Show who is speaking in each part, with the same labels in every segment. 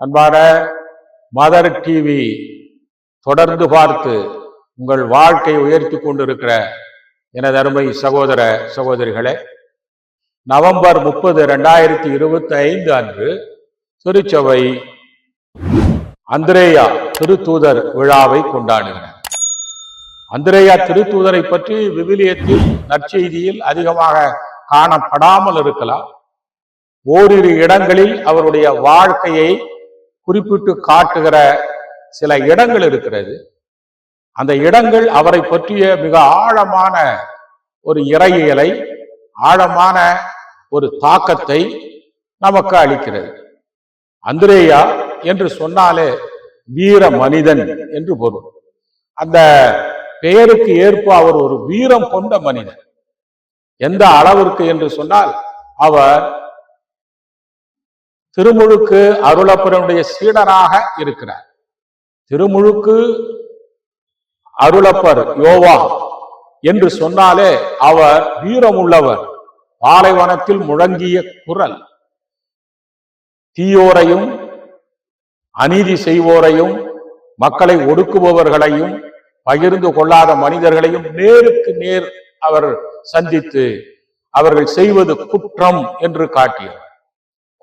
Speaker 1: அன்பான mother TV தொடர்ந்து பார்த்து உங்கள் வாழ்க்கை உயர்த்தி கொண்டிருக்கிற எனது அருமை சகோதர சகோதரிகளே நவம்பர் முப்பது ரெண்டாயிரத்தி இருபத்தி ஐந்து அன்று திருச்சபை அந்திரேயா திருத்தூதர் விழாவை கொண்டாடுகிறார் அந்திரேயா திருத்தூதரை பற்றி விவிலியத்தில் நற்செய்தியில் அதிகமாக காணப்படாமல் இருக்கலாம். ஓரிரு இடங்களில் அவருடைய வாழ்க்கையை குறிப்பிட்டு காட்டுகிற சில இடங்கள் இருக்கிறது. அந்த இடங்கள் அவரை பற்றிய மிக ஆழமான ஒரு இறையியலை ஆழமான ஒரு தாக்கத்தை நமக்கு அளிக்கிறது. அந்திரேயா என்று சொன்னாலே வீர மனிதன் என்று பொருள். அந்த பெயருக்கு ஏற்ப அவர் ஒரு வீரம் கொண்ட மனிதன். எந்த அளவிற்கு என்று சொன்னால் அவர் திருமுழுக்கு அருளப்பருடைய சீடராக இருக்கிறார். திருமுழுக்கு அருளப்பர் யோவா என்று சொன்னாலே அவர் வீரமுள்ளவர். பாலைவனத்தில் முழங்கிய குரல். தீயோரையும் அநீதி செய்வோரையும் மக்களை ஒடுக்குபவர்களையும் பகிர்ந்து கொள்ளாத மனிதர்களையும் நேருக்கு நேர் அவர் சந்தித்து அவர்கள் செய்வது குற்றம் என்று காட்டியது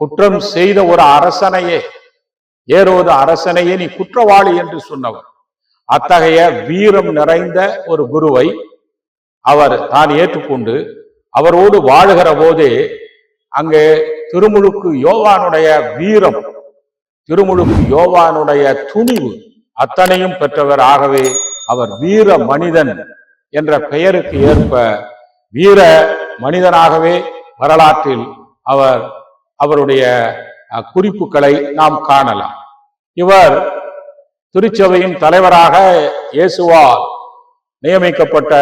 Speaker 1: குற்றம் செய்த ஒரு அரசனையே. ஏரோது அரசனையே நீ குற்றவாளி என்று சொன்னவர். அத்தகைய வீரம் நிறைந்த ஒரு குருவை அவர் தான் ஏற்றுக்கொண்டு அவரோடு வாழுகிற போதே அங்கே திருமுழுக்கு யோவானுடைய வீரம் திருமுழுக்கு யோவானுடைய துணிவு அத்தனையும் பெற்றவர். ஆகவே அவர் வீர மனிதன் என்ற பெயருக்கு ஏற்ப வீர மனிதனாகவே வரலாற்றில் அவர் அவருடைய குறிப்புகளை நாம் காணலாம். இவர் திருச்சபையின் தலைவராக இயேசுவால் நியமிக்கப்பட்ட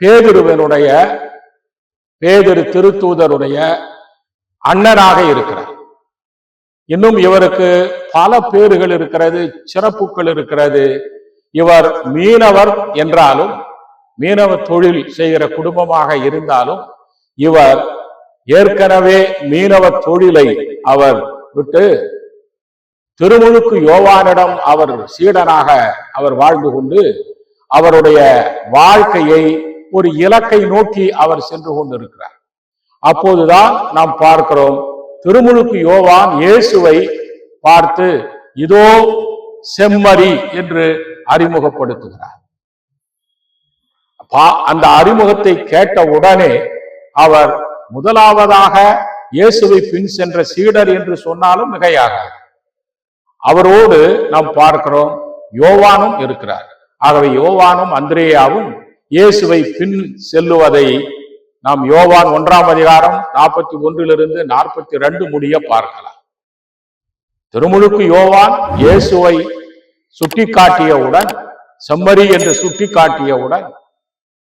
Speaker 1: பேதுருவனுடைய பேதிரு திருத்தூதருடைய அண்ணனாக இருக்கிறார். இன்னும் இவருக்கு பல பேர்கள் இருக்கிறது சிறப்புகள் இருக்கிறது. இவர் மீனவர் என்றாலும் மீனவ தொழில் செய்கிற குடும்பமாக இருந்தாலும் இவர் ஏற்கனவே மீனவ தொழிலை அவர் விட்டு திருமுழுக்கு யோவானிடம் அவர் சீடனாக அவர் வாழ்ந்து கொண்டு அவருடைய வாழ்க்கையை ஒரு இலக்கை நோக்கி அவர் சென்று கொண்டிருக்கிறார். அப்போதுதான் நாம் பார்க்கிறோம் திருமுழுக்கு யோவான் இயேசுவை பார்த்து இதோ செம்மறி என்று அறிமுகப்படுத்துகிறார். பா- அந்த அறிமுகத்தை கேட்ட உடனே அவர் முதலாவதாக இயேசுவை பின் சென்ற சீடர் என்று சொன்னாலும் மிகையாகாது. அவரோடு நாம் பார்க்கிறோம் யோவானும் இருக்கிறார். ஆகவே யோவானும் அந்திரேயாவும் இயேசுவை பின் செல்லுவதை நாம் யோவான் ஒன்றாம் அதிகாரம் நாற்பத்தி ஒன்றிலிருந்து நாற்பத்தி ரெண்டு முடிய பார்க்கலாம். திருமுழுக்கு யோவான் இயேசுவை சுட்டி காட்டியவுடன் செம்மறி என்று சுட்டி காட்டியவுடன்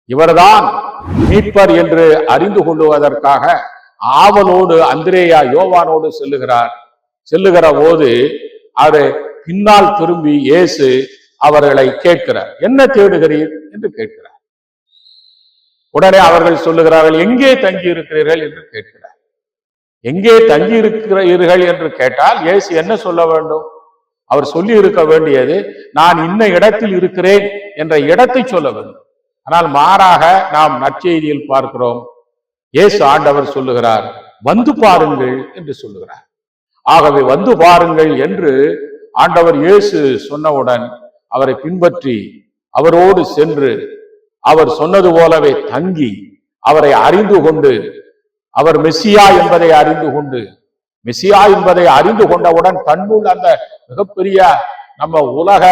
Speaker 1: இவர்தான் மீட்பர் என்று அறிந்து கொள்வதற்காக ஆவலோடு அந்திரேயா யோவானோடு செல்லுகிறார். செல்லுகிற போது அவரு பின்னால் திரும்பி இயேசு அவர்களை கேட்கிறார். என்ன தேடுகிறீர்? என்று கேட்கிறார். உடனே அவர்கள் சொல்லுகிறார்கள் எங்கே தங்கி இருக்கிறீர்கள் என்று கேட்கிறார். எங்கே தங்கி இருக்கிறீர்கள் என்று கேட்டால் இயேசு என்ன சொல்ல வேண்டும்? அவர் சொல்லி இருக்க வேண்டியது நான் இன்ன இடத்தில் இருக்கிறேன் என்ற இடத்தை சொல்ல வேண்டும். ஆனால் மாறாக நாம் நற்செய்தியில் பார்க்கிறோம். இயேசு ஆண்டவர் சொல்லுகிறார் வந்து பாருங்கள் என்று சொல்லுகிறார். ஆகவே வந்து பாருங்கள் என்று ஆண்டவர் இயேசு சொன்னவுடன் அவரை பின்பற்றி அவரோடு சென்று அவர் சொன்னது போலவே தங்கி அவரை அறிந்து கொண்டு அவர் மெஸ்ஸியா என்பதை அறிந்து கொண்டு மெஸ்ஸியா என்பதை அறிந்து கொண்டவுடன் தன்னுள் அந்த மிகப்பெரிய நம்ம உலக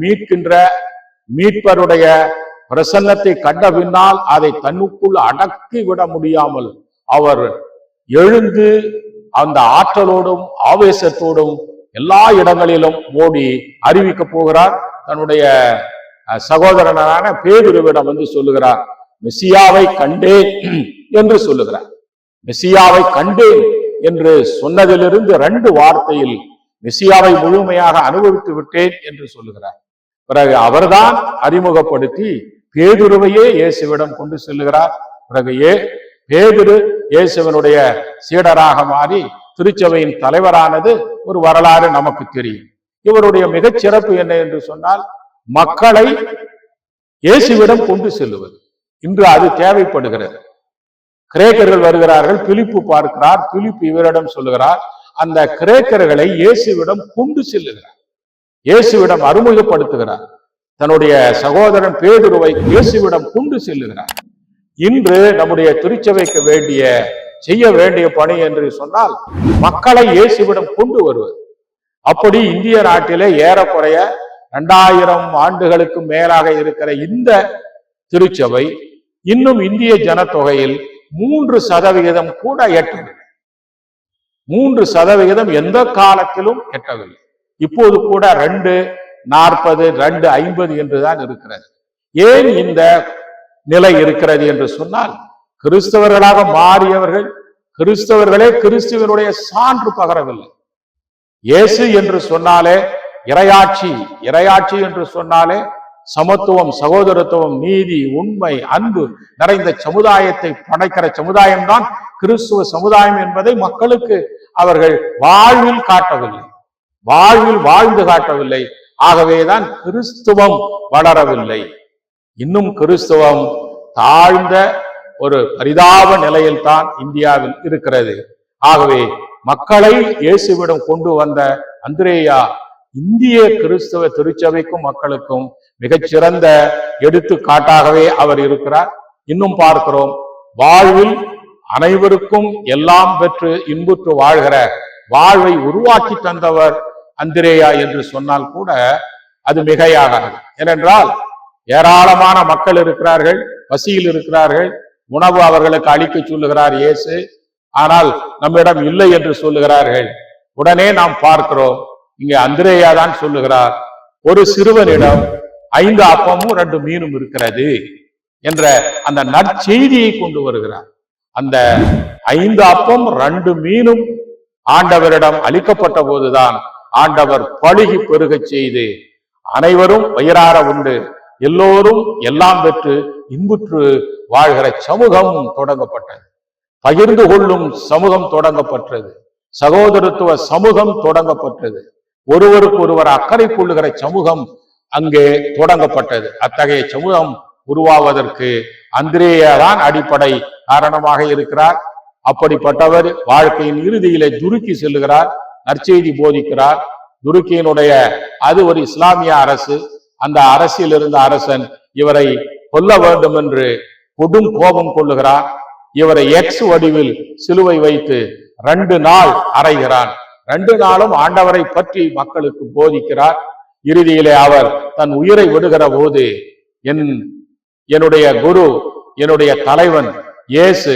Speaker 1: மீட்கின்ற மீட்பருடைய பிரசன்னத்தை கண்ட பின்னால் அதை தன்னுக்குள் அடக்கி விட முடியாமல் அவர் எழுந்து அந்த ஆற்றலோடும் ஆவேசத்தோடும் எல்லா இடங்களிலும் ஓடி அறிவிக்க போகிறார். தன்னுடைய சகோதரனான பேதுருவிடம் வந்து சொல்லுகிறார் மெஸ்ஸியாவை கண்டேன் என்று சொல்லுகிறார். மெஸ்ஸியாவை கண்டேன் என்று சொன்னதிலிருந்து ரெண்டு வார்த்தையில் மெசியாவை முழுமையாக அனுபவித்து விட்டேன் என்று சொல்லுகிறார். பிறகு அவர்தான் அறிமுகப்படுத்தி பேதுருவையே இயேசுவிடம் கொண்டு செல்லுகிறார். பிறகு ஏ பேதுரு இயேசுவனுடைய சீடராக மாறி திருச்சபையின் தலைவரானது ஒரு வரலாறு நமக்கு தெரியும். இவருடைய மிகச் சிறப்பு என்ன என்று சொன்னால் மக்களை இயேசுவிடம் கொண்டு செல்லுவது. இன்று அது தேவைப்படுகிறது. கிரேக்கர்கள் வருகிறார்கள் பிலிப்பு பார்க்கிறார் பிலிப்பு இவரிடம் சொல்லுகிறார் அந்த கிரேக்கர்களை இயேசுவிடம் கொண்டு செல்லுகிறார். இயேசுவிடம் அறிமுகப்படுத்துகிறார். தன்னுடைய சகோதரன் பேதுருவை இயேசுவிடம் கொண்டு செல்லுகிறார். இன்று நம்முடைய திருச்சபைக்கு வேண்டிய செய்ய வேண்டிய பணி என்று சொன்னால் மக்களை இயேசுவிடம் கொண்டு வருவது. அப்படி இந்திய நாட்டிலே ஏறக்குறைய இரண்டாயிரம் ஆண்டுகளுக்கு மேலாக இருக்கிற இந்த திருச்சபை இன்னும் இந்திய ஜனத்தொகையில் மூன்று சதவிகிதம் கூட எட்டவில்லை. மூன்று சதவிகிதம் எந்த காலத்திலும் எட்டவில்லை. இப்போது கூட ரெண்டு நாற்பது ரெண்டு ஐம்பது என்றுதான் இருக்கிறது. ஏன் இந்த நிலை இருக்கிறது என்று சொன்னால் கிறிஸ்தவர்களாக மாறியவர்கள் கிறிஸ்தவர்களே கிறிஸ்துவனுடைய சான்று பகரவில்லை. இயேசு என்று சொன்னாலே இரையாட்சி இரையாட்சி என்று சொன்னாலே சமத்துவம் சகோதரத்துவம் நீதி உண்மை அன்பு நிறைந்த சமுதாயத்தை படைக்கிற சமுதாயம்தான் கிறிஸ்துவ சமுதாயம் என்பதை மக்களுக்கு அவர்கள் வாழ்வில் காட்டவில்லை. வாழ்வில் வாழ்ந்து காட்டவில்லை. ஆகவேதான் கிறிஸ்துவம் வளரவில்லை. இன்னும் கிறிஸ்துவம் தாழ்ந்த ஒரு பரிதாப நிலையில் தான் இந்தியாவில் இருக்கிறது. ஆகவே மக்களை இயேசுவிடம் கொண்டு வந்த அந்திரேயா இந்திய கிறிஸ்தவ திருச்சபைக்கும் மக்களுக்கும் மிகச்சிறந்த எடுத்துக்காட்டாகவே அவர் இருக்கிறார். இன்னும் பார்க்கிறோம் வாழ்வில் அனைவருக்கும் எல்லாம் பெற்று இன்புற்று வாழ்கிற வாழ்வை உருவாக்கி தந்தவர் அந்திரேயா என்று சொன்னால் கூட அது மிகையாகாது. ஏனென்றால் ஏராளமான மக்கள் இருக்கிறார்கள் பசியில் இருக்கிறார்கள் உணவு அவர்களுக்கு அளிக்க சொல்லுகிறார் இயேசு. ஆனால் நம்மிடம் இல்லை என்று சொல்லுகிறார்கள். உடனே நாம் பார்க்கிறோம் இங்கே அந்திரேயா தான் சொல்லுகிறார் ஒரு சிறுவனிடம் ஐந்து அப்பமும் ரெண்டு மீனும் இருக்கிறது என்ற அந்த நற்செய்தியை கொண்டு வருகிறார். அந்த ஐந்து அப்பம் ரெண்டு மீனும் ஆண்டவரிடம் அளிக்கப்பட்ட போதுதான் ஆண்டவர் பழுகி பெருகச் செய்து அனைவரும் வயிறார உண்டு. எல்லோரும் எல்லாம் பெற்று இன்புற்று வாழ்கிற சமூகம் தொடங்கப்பட்டது. பகிர்ந்து கொள்ளும் சமூகம் தொடங்கப்பட்டது. சகோதரத்துவ சமூகம் தொடங்கப்பட்டது. ஒருவருக்கு ஒருவர் அக்கறை கொள்ளுகிற சமூகம் அங்கே தொடங்கப்பட்டது. அத்தகைய சமூகம் உருவாவதற்கு அந்திரேயதான் அடிப்படை காரணமாக இருக்கிறார். அப்படிப்பட்டவர் வாழ்க்கையின் இறுதியிலே துருக்கி செல்லுகிறார். நற்செய்தி போதிக்கிறார். துருக்கியினுடைய அது ஒரு இஸ்லாமிய அரசு. அந்த அரசில் இருந்த அரசன் இவரை கொல்ல வேண்டும் என்று கொடும் கோபம் கொள்ளுகிறார். இவரை எக்ஸ் வடிவில் சிலுவை வைத்து ரெண்டு நாள் அறைகிறான். ரெண்டு நாளும் ஆண்டவரை பற்றி மக்களுக்கு போதிக்கிறார். இறுதியிலே அவர் தன் உயிரை விடுகிற போது என் என்னுடைய குரு என்னுடைய தலைவன் இயேசு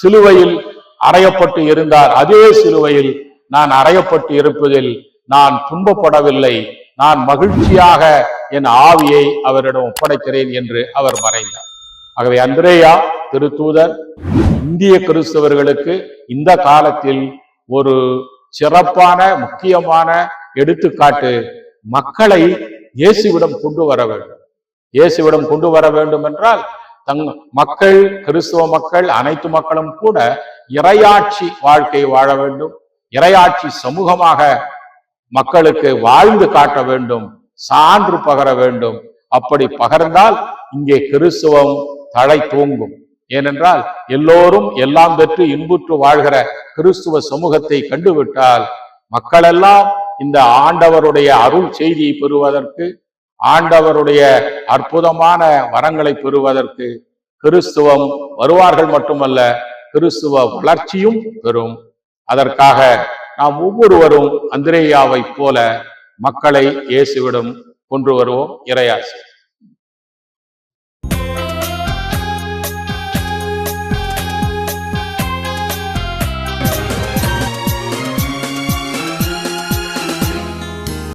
Speaker 1: சிலுவையில் அறையப்பட்டு இருந்தார். அதே சிலுவையில் நான் அறையப்பட்டு இருப்பதில் நான் துன்பப்படவில்லை. நான் மகிழ்ச்சியாக என் ஆவியை அவரிடம் ஒப்படைக்கிறேன் என்று அவர் மறைந்தார். ஆகவே அந்திரேயா திருத்தூதர் இந்திய கிறிஸ்தவர்களுக்கு இந்த காலத்தில் ஒரு சிறப்பான முக்கியமான எடுத்துக்காட்டு மக்களை இயேசுவிடம் கொண்டு வர வேண்டும். இயேசுவிடம் கொண்டு வர வேண்டும் என்றால் தங் மக்கள் கிறிஸ்துவ மக்கள் அனைத்து மக்களும் கூட இறையாட்சி வாழ்க்கை வாழ வேண்டும். இரையாட்சி சமூகமாக மக்களுக்கு வாழ்ந்து காட்ட வேண்டும் சான்று பகர வேண்டும். அப்படி பகர்ந்தால் இங்கே கிறிஸ்துவம் தழை தூங்கும். ஏனென்றால் எல்லோரும் எல்லாம் பெற்று இன்புற்று வாழ்கிற கிறிஸ்துவ சமூகத்தை கண்டுவிட்டால் மக்களெல்லாம் இந்த ஆண்டவருடைய அருள் செய்தியை பெறுவதற்கு ஆண்டவருடைய அற்புதமான வரங்களை பெறுவதற்கு கிறிஸ்துவம் வருவார்கள் மட்டுமல்ல கிறிஸ்துவ வளர்ச்சியும் பெறும். அதற்காக நாம் ஒவ்வொருவரும் அந்திரேயாவைப் போல மக்களை இயேசுவிடம் கொண்டு வருவோம். இறையாசி.